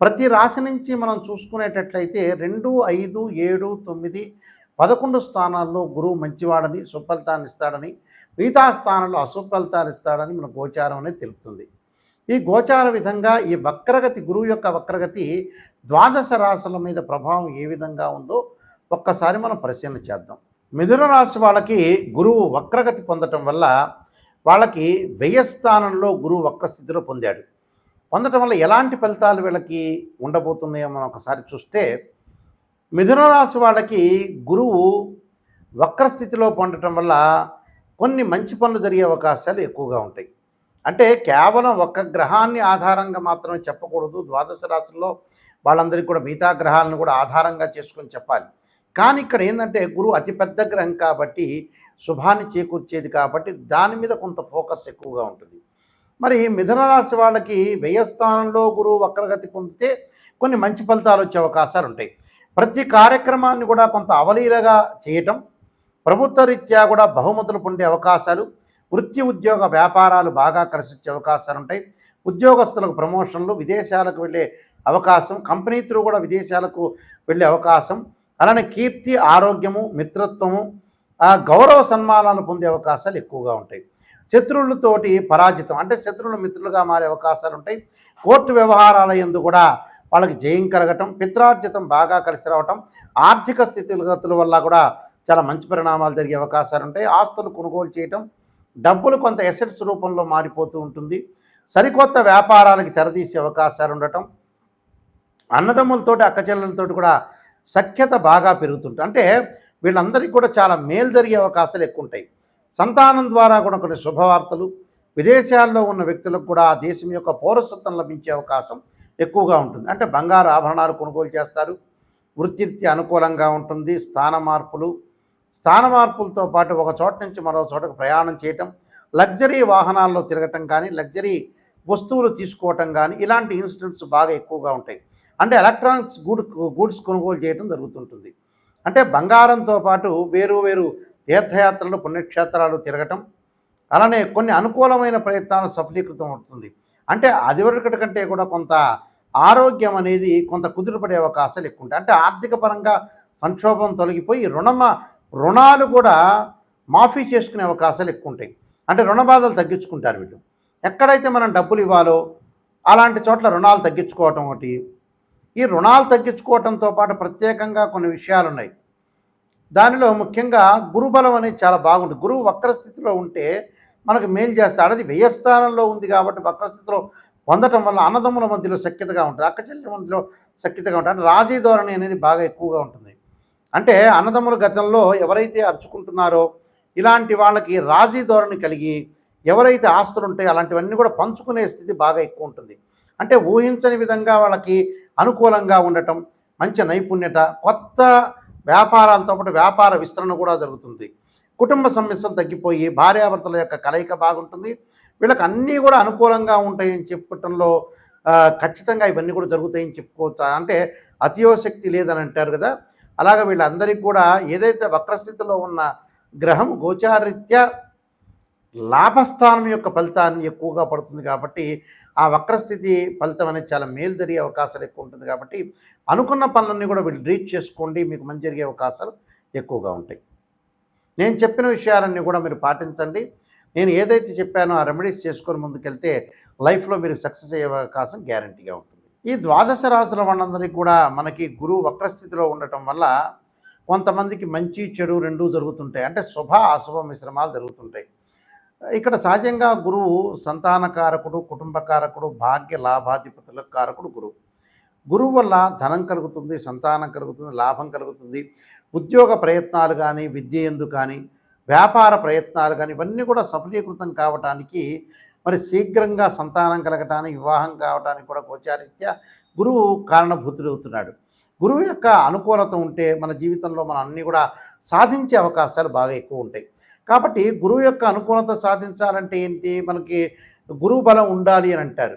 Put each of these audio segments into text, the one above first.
ప్రతి రాశి నుంచి మనం చూసుకునేటట్లయితే రెండు ఐదు ఏడు తొమ్మిది పదకొండు స్థానాల్లో గురువు మంచివాడని సుఫలితాన్ని ఇస్తాడని మిగతా స్థానంలో అసుఫలితాలు ఇస్తాడని మన గోచారం అనేది తెలుపుతుంది. ఈ గోచార విధంగా ఈ వక్రగతి గురువు యొక్క వక్రగతి ద్వాదశ రాశుల మీద ప్రభావం ఏ విధంగా ఉందో ఒక్కసారి మనం పరిశీలన చేద్దాం. మిథున రాశి వాళ్ళకి గురువు వక్రగతి పొందటం వల్ల వాళ్ళకి వ్యయస్థానంలో గురువు వక్రస్థితిలో పొందాడు. పొందటం వల్ల ఎలాంటి ఫలితాలు వీళ్ళకి ఉండబోతున్నాయో మనం ఒకసారి చూస్తే మిథున రాశి వాళ్ళకి గురువు వక్రస్థితిలో పొందటం వల్ల కొన్ని మంచి పనులు జరిగే అవకాశాలు ఎక్కువగా ఉంటాయి. అంటే కేవలం ఒక్క గ్రహాన్ని ఆధారంగా మాత్రమే చెప్పకూడదు. ద్వాదశ రాశుల్లో వాళ్ళందరికీ కూడా మిగతా గ్రహాలను కూడా ఆధారంగా చేసుకొని చెప్పాలి. కానీ ఇక్కడ ఏంటంటే గురువు అతిపెద్ద గ్రహం కాబట్టి శుభాన్ని చేకూర్చేది కాబట్టి దాని మీద కొంత ఫోకస్ ఎక్కువగా ఉంటుంది. మరి మిథున రాశి వాళ్ళకి వ్యయస్థానంలో గురువు వక్రగతి పొందితే కొన్ని మంచి ఫలితాలు వచ్చే అవకాశాలు ఉంటాయి. ప్రతి కార్యక్రమాన్ని కూడా కొంత అవలీలగా చేయటం ప్రభుత్వ రీత్యా కూడా బహుమతులు పొందే అవకాశాలు వృత్తి ఉద్యోగ వ్యాపారాలు బాగా కలిసొచ్చే అవకాశాలు ఉంటాయి. ఉద్యోగస్తులకు ప్రమోషన్లు విదేశాలకు వెళ్ళే అవకాశం కంపెనీ త్రూ కూడా విదేశాలకు వెళ్ళే అవకాశం అలానే కీర్తి ఆరోగ్యము మిత్రత్వము గౌరవ సన్మానాలు పొందే అవకాశాలు ఎక్కువగా ఉంటాయి. శత్రువులతోటి పరాజితం. అంటే శత్రువులు మిత్రులుగా మారే అవకాశాలు ఉంటాయి. కోర్టు వ్యవహారాల ఎందు కూడా వాళ్ళకి జయం కలగటం పిత్రార్జితం బాగా కలిసి రావటం ఆర్థిక స్థితిగతుల వల్ల కూడా చాలా మంచి పరిణామాలు జరిగే అవకాశాలు ఉంటాయి. ఆస్తులు కొనుగోలు చేయటం డబ్బులు కొంత ఎసెట్స్ రూపంలో మారిపోతూ ఉంటుంది. సరికొత్త వ్యాపారాలకి తెరదీసే అవకాశాలు ఉండటం అన్నదమ్ములతోటి అక్కచెల్లెలతోటి కూడా సఖ్యత బాగా పెరుగుతుంటుంది అంటే వీళ్ళందరికీ కూడా చాలా మేలు జరిగే అవకాశాలు ఎక్కువ ఉంటాయి సంతానం ద్వారా కూడా కొన్ని శుభవార్తలు. విదేశాల్లో ఉన్న వ్యక్తులకు కూడా ఆ దేశం యొక్క పౌరసత్వం లభించే అవకాశం ఎక్కువగా ఉంటుంది. అంటే బంగారు ఆభరణాలు కొనుగోలు చేస్తారు. వృత్తిరీత్యా అనుకూలంగా ఉంటుంది. స్థాన మార్పులు. స్థాన మార్పులతో పాటు ఒక చోట నుంచి మరో చోటకు ప్రయాణం చేయటం లగ్జరీ వాహనాల్లో తిరగటం కానీ లగ్జరీ వస్తువులు తీసుకోవటం కానీ ఇలాంటి ఇన్సిడెంట్స్ బాగా ఎక్కువగా ఉంటాయి. అంటే ఎలక్ట్రానిక్స్ గూడ్ గూడ్స్ కొనుగోలు చేయడం జరుగుతుంటుంది. అంటే బంగారంతో పాటు వేరు వేరు తీర్థయాత్రలు పుణ్యక్షేత్రాలు తిరగటం అలానే కొన్ని అనుకూలమైన ప్రయత్నాలు సఫలీకృతం అవుతుంది. అంటే అదివరకటి కంటే కూడా కొంత ఆరోగ్యం అనేది కొంత కుదురుపడే అవకాశాలు ఎక్కువ ఉంటాయి. అంటే ఆర్థిక పరంగా సంక్షోభం తొలగిపోయి రుణమ రుణాలు కూడా మాఫీ చేసుకునే అవకాశాలు ఎక్కువ ఉంటాయి. అంటే రుణ బాధలు తగ్గించుకుంటారు వీళ్ళు. ఎక్కడైతే మనం డబ్బులు ఇవ్వాలో అలాంటి చోట్ల రుణాలు తగ్గించుకోవటం ఒకటి. ఈ రుణాలు తగ్గించుకోవటంతో పాటు ప్రత్యేకంగా కొన్ని విషయాలు ఉన్నాయి దానిలో ముఖ్యంగా గురుబలం అనేది చాలా బాగుంటుంది. గురువు వక్రస్థితిలో ఉంటే మనకు మేలు చేస్తాడు. అది వ్యయస్థానంలో ఉంది కాబట్టి వక్రస్థితిలో పొందటం వల్ల అన్నదమ్ముల మధ్యలో సఖ్యతగా ఉంటుంది. అక్కచెల్లెల మధ్యలో సఖ్యతగా ఉంటుంది. అంటే రాజీ ధోరణి అనేది బాగా ఎక్కువగా ఉంటుంది. అంటే అన్నదమ్ముల గతంలో ఎవరైతే అరుచుకుంటున్నారో ఇలాంటి వాళ్ళకి రాజీ ధోరణి కలిగి ఎవరైతే ఆస్తులు ఉంటాయో అలాంటివన్నీ కూడా పంచుకునే స్థితి బాగా ఎక్కువ ఉంటుంది. అంటే ఊహించని విధంగా వాళ్ళకి అనుకూలంగా ఉండటం మంచి నైపుణ్యత కొత్త వ్యాపారాలతో పాటు వ్యాపార విస్తరణ కూడా జరుగుతుంది. కుటుంబ సమస్యలు తగ్గిపోయి భార్యాభర్తల యొక్క కలయిక బాగుంటుంది. వీళ్ళకి అన్నీ కూడా అనుకూలంగా ఉంటాయని చెప్పటంలో ఖచ్చితంగా ఇవన్నీ కూడా జరుగుతాయని చెప్పుకోవచ్చు? అంటే అతియోశక్తి లేదని అంటారు కదా. అలాగే వీళ్ళందరికీ కూడా ఏదైతే వక్రస్థితిలో ఉన్న గ్రహం గోచారీత్యా లాభస్థానం యొక్క ఫలితాన్ని ఎక్కువగా పడుతుంది కాబట్టి ఆ వక్రస్థితి ఫలితం అనేది చాలా మేలు జరిగే అవకాశాలు ఎక్కువ ఉంటుంది కాబట్టి అనుకున్న పనులన్నీ కూడా వీళ్ళు రీచ్ చేసుకోండి మీకు మంచి జరిగే అవకాశాలు ఎక్కువగా ఉంటాయి. నేను చెప్పిన విషయాలన్నీ కూడా మీరు పాటించండి. నేను ఏదైతే చెప్పానో ఆ రెమెడీస్ చేసుకొని ముందుకెళ్తే లైఫ్లో మీరు సక్సెస్ అయ్యే అవకాశం గ్యారంటీగా ఉంటుంది. ఈ ద్వాదశ రాశుల వాళ్ళందరికీ కూడా మనకి గురువు వక్రస్థితిలో ఉండటం వల్ల కొంతమందికి మంచి చెడు రెండూ జరుగుతుంటాయి. అంటే శుభ అశుభ మిశ్రమాలు జరుగుతుంటాయి. ఇక్కడ సహజంగా గురువు సంతానకారకుడు కుటుంబకారకుడు భాగ్య లాభాధిపతుల కారకుడు గురువు. గురువు వల్ల ధనం కలుగుతుంది సంతానం కలుగుతుంది లాభం కలుగుతుంది. ఉద్యోగ ప్రయత్నాలు కానీ విద్య ఎందు కానీ వ్యాపార ప్రయత్నాలు కానీ ఇవన్నీ కూడా సఫలీకృతం కావటానికి మరి శీఘ్రంగా సంతానం కలగటానికి వివాహం కావటానికి కూడా గోచారీత్యా గురువు కారణభూతుడవుతున్నాడు. గురువు యొక్క అనుకూలత ఉంటే మన జీవితంలో మనం అన్నీ కూడా సాధించే అవకాశాలు బాగా ఎక్కువ ఉంటాయి. కాబట్టి గురువు యొక్క అనుకూలత సాధించాలంటే ఏంటి? మనకి గురువు బలం ఉండాలి అని అంటారు.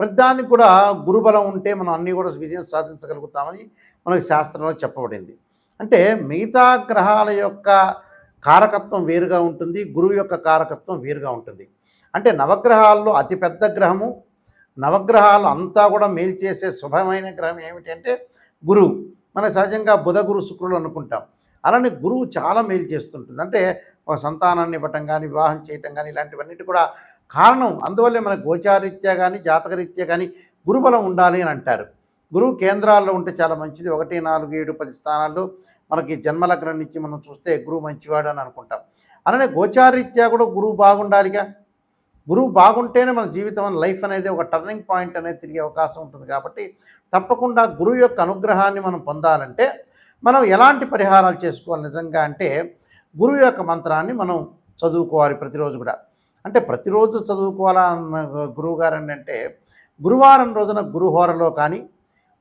ప్రతిదానికి కూడా గురుబలం ఉంటే మనం అన్నీ కూడా విజయం సాధించగలుగుతామని మనకి శాస్త్రంలో చెప్పబడింది. అంటే మిగతా గ్రహాల యొక్క కారకత్వం వేరుగా ఉంటుంది గురువు యొక్క కారకత్వం వేరుగా ఉంటుంది. అంటే నవగ్రహాల్లో అతిపెద్ద గ్రహము నవగ్రహాలు అంతా కూడా మేలు చేసే శుభమైన గ్రహం ఏమిటంటే గురువు. మన సహజంగా బుధ గురు శుక్రులు అనుకుంటాం. అలానే గురువు చాలా మేలు చేస్తుంటుంది. అంటే ఒక సంతానాన్ని ఇవ్వటం కానీ వివాహం చేయటం కానీ ఇలాంటివన్నిటి కూడా కారణం. అందువల్లే మన గోచారీత్యా కానీ జాతకరీత్యా కానీ గురుబలం ఉండాలి అని అంటారు. గురువు కేంద్రాల్లో ఉంటే చాలా మంచిది. ఒకటి నాలుగు ఏడు పది స్థానాల్లో మనకి జన్మలగ్నం నుంచి మనం చూస్తే గురువు మంచివాడు అని అనుకుంటాం. అలానే గోచారీత్యా కూడా గురువు బాగుండాలిగా. గురువు బాగుంటేనే మన జీవితం లైఫ్ అనేది ఒక టర్నింగ్ పాయింట్ అనేది తిరిగే అవకాశం ఉంటుంది కాబట్టి తప్పకుండా గురువు యొక్క అనుగ్రహాన్ని మనం పొందాలంటే మనం ఎలాంటి పరిహారాలు చేసుకోవాలి నిజంగా అంటే గురువు యొక్క మంత్రాన్ని మనం చదువుకోవాలి ప్రతిరోజు కూడా. అంటే ప్రతిరోజు చదువుకోవాలన్న గురువు గారు అంటే గురువారం రోజున గురుహోరలో కానీ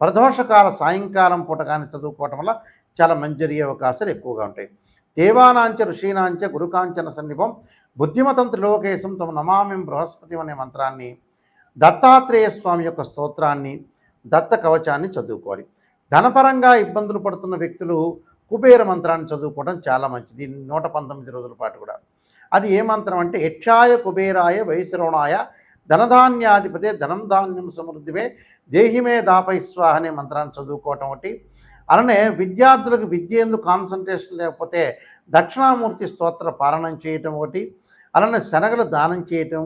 ప్రదోషకాల సాయంకాలం పూట కానీ చదువుకోవటం వల్ల చాలా మంచి జరిగే అవకాశాలు ఎక్కువగా ఉంటాయి. దేవానాంచ ఋషీనాంచ గురుకాంచన సన్నిభం బుద్ధిమతం త్రిలోకేశం తమ నమామిం బృహస్పతి అనే మంత్రాన్ని దత్తాత్రేయ స్వామి యొక్క స్తోత్రాన్ని దత్త కవచాన్ని చదువుకోవాలి. ధనపరంగా ఇబ్బందులు పడుతున్న వ్యక్తులు కుబేర మంత్రాన్ని చదువుకోవడం చాలా మంచిది. నూట పంతొమ్మిది రోజుల పాటు కూడా. అది ఏ మంత్రం అంటే యక్షాయ కుబేరాయ వైశ్రవణాయ ధనధాన్యాధిపతే ధనం ధాన్యం సమృద్ధివే దేహిమే దాపై స్వాహ అనే మంత్రాన్ని చదువుకోవటం ఒకటి. అలానే విద్యార్థులకు విద్య ఎందు కాన్సన్ట్రేషన్ లేకపోతే దక్షిణామూర్తి స్తోత్ర పాలనం చేయటం ఒకటి. అలానే శనగలు దానం చేయటం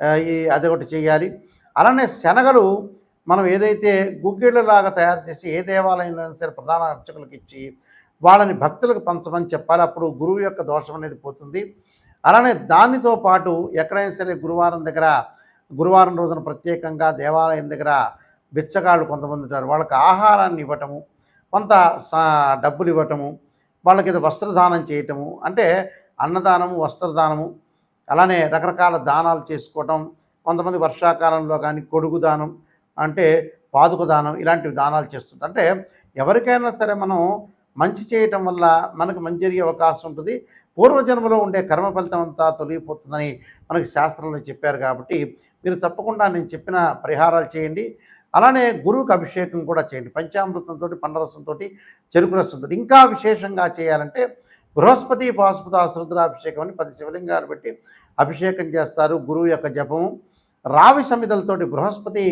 ఆ, ఈ అదొకటి చేయాలి. అలానే శనగలు మనం ఏదైతే గుగ్గిళ్ళలాగా తయారు చేసి ఏ దేవాలయంలో సరే ప్రధాన అర్చకులకు ఇచ్చి వాళ్ళని భక్తులకు పంచమని చెప్పాలి అప్పుడు గురువు యొక్క దోషం అనేది పోతుంది. అలానే దానితో పాటు ఎక్కడైనా సరే గురువారం దగ్గర గురువారం రోజున ప్రత్యేకంగా దేవాలయం దగ్గర బిచ్చగాళ్ళు కొంతమంది ఉంటారు. వాళ్ళకి ఆహారాన్ని ఇవ్వటము కొంత సా- డబ్బులు ఇవ్వటము వాళ్ళకి ఏదో వస్త్రదానం చేయటము అంటే అన్నదానము వస్త్రదానము అలానే రకరకాల దానాలు చేసుకోవటం కొంతమంది వర్షాకాలంలో కానీ కొడుగు దానం అంటే పాదుక దానం ఇలాంటివి దానాలు చేస్తుంది. అంటే ఎవరికైనా సరే మనం మంచి చేయటం వల్ల మనకు మంచి జరిగే అవకాశం ఉంటుంది. పూర్వజన్మలో ఉండే కర్మ ఫలితం అంతా తొలగిపోతుందని మనకి శాస్త్రంలో చెప్పారు కాబట్టి మీరు తప్పకుండా నేను చెప్పిన పరిహారాలు చేయండి. అలానే గురువుకి అభిషేకం కూడా చేయండి. పంచామృతంతో పండరసంతో చెరుకు రసంతో ఇంకా విశేషంగా చేయాలంటే బృహస్పతి పాశుపత ఆశ్రుద్రాభిషేకం అని పది శివలింగాలు పెట్టి అభిషేకం చేస్తారు గురువు యొక్క జపము. రావి సమిదలతోటి బృహస్పతి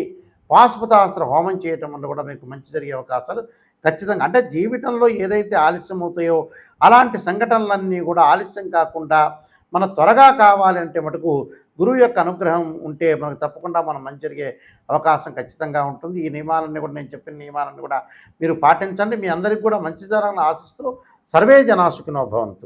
పాశుపతాస్త్ర హోమం చేయటం వల్ల కూడా మీకు మంచి జరిగే అవకాశాలు ఖచ్చితంగా. అంటే జీవితంలో ఏదైతే ఆలస్యం అవుతాయో అలాంటి సంఘటనలన్నీ కూడా ఆలస్యం కాకుండా మన త్వరగా కావాలంటే మటుకు గురువు యొక్క అనుగ్రహం ఉంటే మనకు తప్పకుండా మనం మంచి జరిగే అవకాశం ఖచ్చితంగా ఉంటుంది. ఈ నియమాలన్నీ కూడా నేను చెప్పిన నియమాలన్నీ కూడా మీరు పాటించండి. మీ అందరికీ కూడా మంచి జరగాలని ఆశిస్తూ సర్వే జనాసుకునో భవంతు.